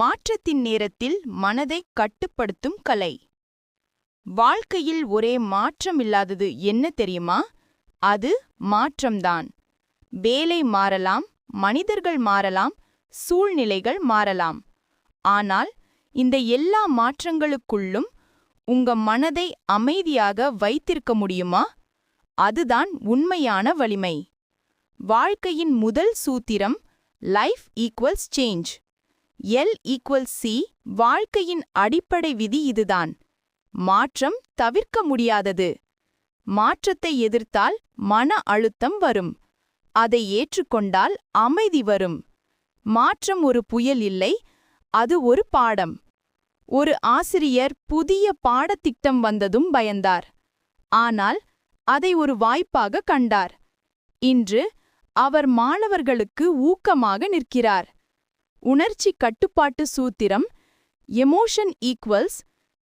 மாற்றத்தின் நேரத்தில் மனதை கட்டுப்படுத்தும் கலை. வாழ்க்கையில் ஒரே மாற்றம் இல்லாதது என்ன தெரியுமா? அது மாற்றம்தான். வேலை மாறலாம் மனிதர்கள் மாறலாம் சூழ்நிலைகள் மாறலாம். ஆனால் இந்த எல்லா மாற்றங்களுக்குள்ளும் உங்க மனதை அமைதியாக வைத்திருக்க முடியுமா? அதுதான் உண்மையான வலிமை. வாழ்க்கையின் முதல் சூத்திரம் life equals change L equal C வாழ்க்கையின் அடிப்படை விதி இதுதான். மாற்றம் தவிர்க்க முடியாதது. மாற்றத்தை எதிர்த்தால் மன அழுத்தம் வரும். அதை ஏற்றுக்கொண்டால் அமைதி வரும். மாற்றம் ஒரு புயல் இல்லை அது ஒரு பாடம். ஒரு ஆசிரியர் புதிய பாடத்திட்டம் வந்ததும் பயந்தார். ஆனால் அதை ஒரு வாய்ப்பாக கண்டார். இன்று அவர் மாணவர்களுக்கு ஊக்கமாக நிற்கிறார். உணர்ச்சி கட்டுப்பாட்டு சூத்திரம் emotion equals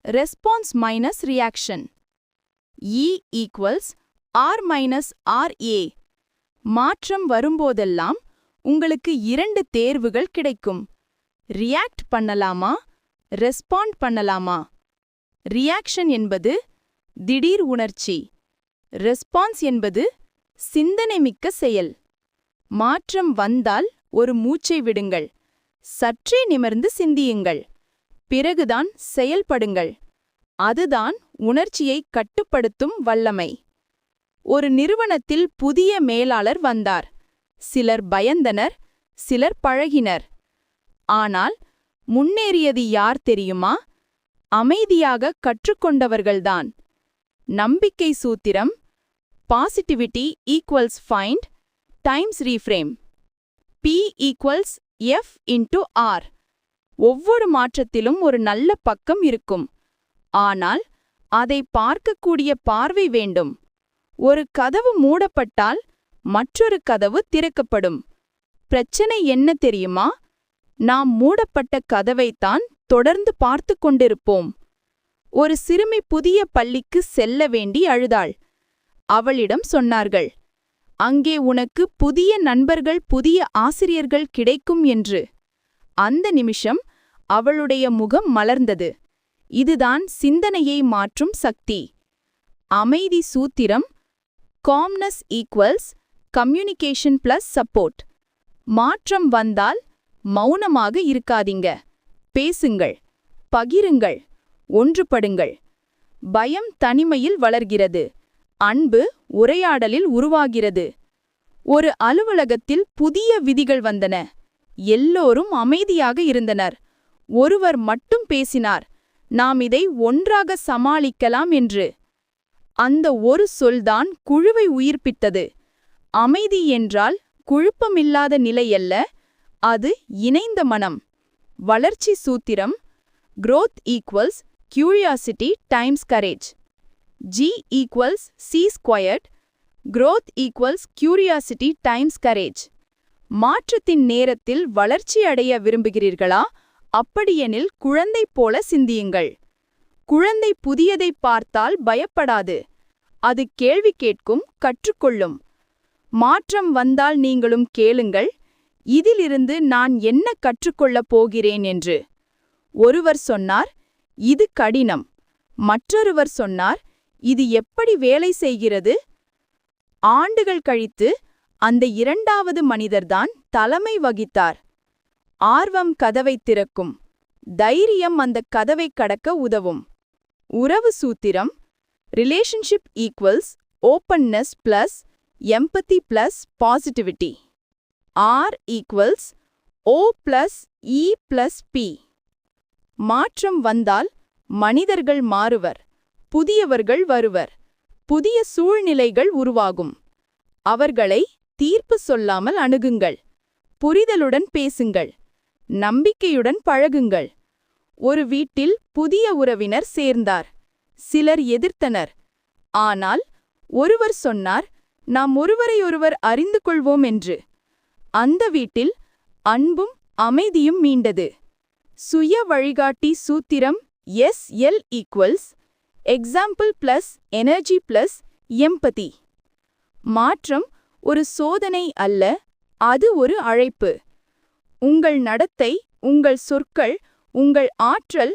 response minus reaction E equals R minus R A மாற்றம் வரும்போதெல்லாம் உங்களுக்கு இரண்டு தேர்வுகள் கிடைக்கும். ரியாக்ட் பண்ணலாமா? ரெஸ்பாண்ட் பண்ணலாமா? ரியாக்ஷன் என்பது திடீர் உணர்ச்சி. ரெஸ்பான்ஸ் என்பது சிந்தனைமிக்க செயல். மாற்றம் வந்தால் ஒரு மூச்சை விடுங்கள். சற்றே நிமிர்ந்து சிந்தியுங்கள். பிறகுதான் செயல்படுங்கள். அதுதான் உணர்ச்சியை கட்டுப்படுத்தும் வல்லமை. ஒரு நிறுவனத்தில் புதிய மேலாளர் வந்தார். சிலர் பயந்தனர் சிலர் பழகினர். ஆனால் முன்னேறியது யார் தெரியுமா? அமைதியாக கற்றுக்கொண்டவர்கள்தான். நம்பிக்கை சூத்திரம் positivity equals find times reframe P equals F into R ஒவ்வொரு மாற்றத்திலும் ஒரு நல்ல பக்கம் இருக்கும். ஆனால் அதை பார்க்கக்கூடிய பார்வை வேண்டும். ஒரு கதவு மூடப்பட்டால் மற்றொரு கதவு திறக்கப்படும். பிரச்சனை என்ன தெரியுமா? நாம் மூடப்பட்ட கதவைத்தான் தொடர்ந்து பார்த்து கொண்டிருப்போம். ஒரு சிறுமி புதிய பள்ளிக்கு செல்ல வேண்டி அழுதாள். அவளிடம் சொன்னார்கள் அங்கே உனக்கு புதிய நண்பர்கள் புதிய ஆசிரியர்கள் கிடைக்கும் என்று. அந்த நிமிஷம் அவளுடைய முகம் மலர்ந்தது. இதுதான் சிந்தனையை மாற்றும் சக்தி. அமைதி சூத்திரம் calmness equals communication plus support மாற்றம் வந்தால் மௌனமாக இருக்காதீங்க. பேசுங்கள் பகிருங்கள் ஒன்றுபடுங்கள். பயம் தனிமையில் வளர்கிறது. அன்பு உரையாடலில் உருவாகிறது. ஒரு அலுவலகத்தில் புதிய விதிகள் வந்தன. எல்லோரும் அமைதியாக இருந்தனர். ஒருவர் மட்டும் பேசினார் நாம் இதை ஒன்றாக சமாளிக்கலாம் என்று. அந்த ஒரு சொல்தான் குழுவை உயிர்ப்பித்தது. அமைதி என்றால் குழுப்பமில்லாத நிலையல்ல அது இணைந்த மனம். வளர்ச்சி சூத்திரம் growth equals curiosity times courage G equals C squared, growth equals curiosity times courage மாற்றத்தின் நேரத்தில் வளர்ச்சி அடைய விரும்புகிறீர்களா? அப்படியெனில் குழந்தை போல சிந்தியுங்கள். குழந்தை புதியதை பார்த்தால் பயப்படாது. அது கேள்வி கேட்கும் கற்றுக்கொள்ளும். மாற்றம் வந்தால் நீங்களும் கேளுங்கள். இதிலிருந்து நான் என்ன கற்றுக்கொள்ளப் போகிறேன் என்று. ஒருவர் சொன்னார் இது கடினம். மற்றொருவர் சொன்னார் இது எப்படி வேலை செய்கிறது? ஆண்டுகள் கழித்து அந்த இரண்டாவது மனிதர்தான் தலைமை வகித்தார். ஆர்வம் கதவை திறக்கும். தைரியம் அந்த கதவை கடக்க உதவும். உறவு சூத்திரம். Relationship equals openness plus empathy plus positivity R equals O plus E plus P மாற்றம் வந்தால் மனிதர்கள் மாறுவர். புதியவர்கள் வருவர். புதிய சூழ்நிலைகள் உருவாகும். அவர்களை தீர்ப்பு சொல்லாமல் அணுகுங்கள். புரிதலுடன் பேசுங்கள். நம்பிக்கையுடன் பழகுங்கள். ஒரு வீட்டில் புதிய உறவினர் சேர்ந்தார். சிலர் எதிர்த்தனர். ஆனால் ஒருவர் சொன்னார் நாம் ஒருவரையொருவர் அறிந்து கொள்வோம் என்று. அந்த வீட்டில் அன்பும் அமைதியும் மீண்டது சுய வழிகாட்டி சூத்திரம் S L equals example plus energy plus empathy மாற்றம் ஒரு சோதனை அல்ல அது ஒரு அழைப்பு. உங்கள் நடத்தை உங்கள் சொற்கள் உங்கள் ஆற்றல்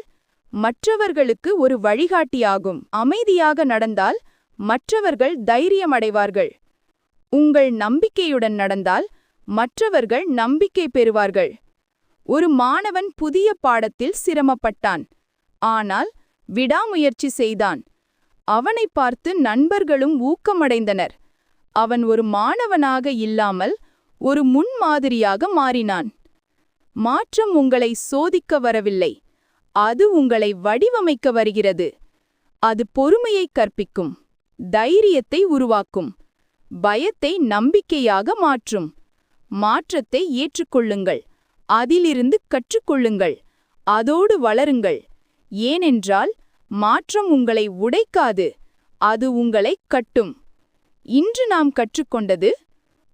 மற்றவர்களுக்கு ஒரு வழிகாட்டியாகும். அமைதியாக நடந்தால் மற்றவர்கள் தைரியமடைவார்கள். உங்கள் நம்பிக்கையுடன் நடந்தால் மற்றவர்கள் நம்பிக்கை பெறுவார்கள். ஒரு மாணவன் புதிய பாடத்தில் சிரமப்பட்டான். ஆனால் விடாமுயற்சி செய்தான். அவனை பார்த்து நண்பர்களும் ஊக்கமடைந்தனர். அவன் ஒரு மாணவனாக இல்லாமல் ஒரு முன்மாதிரியாக மாறினான். மாற்றம் உங்களை சோதிக்க வரவில்லை. அது உங்களை வடிவமைக்க வருகிறது. அது பொறுமையை கற்பிக்கும் தைரியத்தை உருவாக்கும் பயத்தை நம்பிக்கையாக மாற்றும். மாற்றத்தை ஏற்றுக்கொள்ளுங்கள் அதிலிருந்து கற்றுக்கொள்ளுங்கள் அதோடு வளருங்கள். ஏனென்றால் மாற்றம் உங்களை உடைக்காது அது உங்களை கட்டும். இன்று நாம் கற்றுக்கொண்டது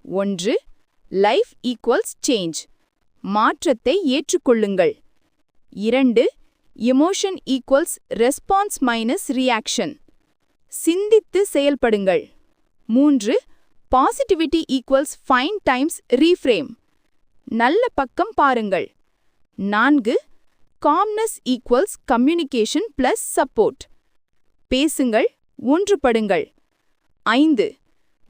ஒன்று லைஃப் ஈக்குவல்ஸ் சேஞ்ச் மாற்றத்தை ஏற்றுக்கொள்ளுங்கள். இரண்டு emotion equals response minus reaction சிந்தித்து செயல்படுங்கள். மூன்று positivity equals fine times reframe நல்ல பக்கம் பாருங்கள். நான்கு calmness equals communication plus support பேசுங்கள் ஒன்றுபடுங்கள். ஐந்து.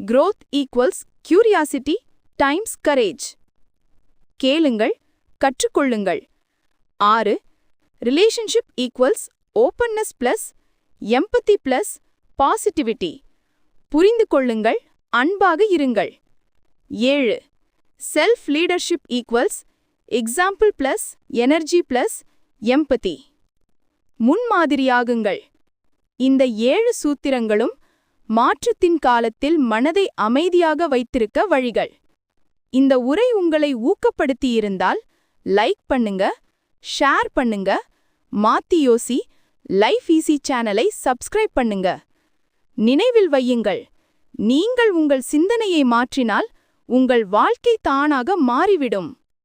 growth equals curiosity times courage கேளுங்கள் கற்றுக்கொள்ளுங்கள். ஆறு. Relationship equals openness plus empathy plus positivity புரிந்து கொள்ளுங்கள் அன்பாக இருங்கள். ஏழு. Self leadership equals example plus energy plus empathy. முன்மாதிரியாகுங்கள். இந்த ஏழு சூத்திரங்களும் மாற்றத்தின் காலத்தில் மனதை அமைதியாக வைத்திருக்க வழிகள். இந்த உரை உங்களை ஊக்கப்படுத்தியிருந்தால் லைக் பண்ணுங்க ஷேர் பண்ணுங்க மாத்தி யோசி லைஃப் ஈஸி சேனலை சப்ஸ்கிரைப் பண்ணுங்க. நினைவில் வையுங்கள் நீங்கள் உங்கள் சிந்தனையை மாற்றினால் உங்கள் வாழ்க்கை தானாக மாறிவிடும்.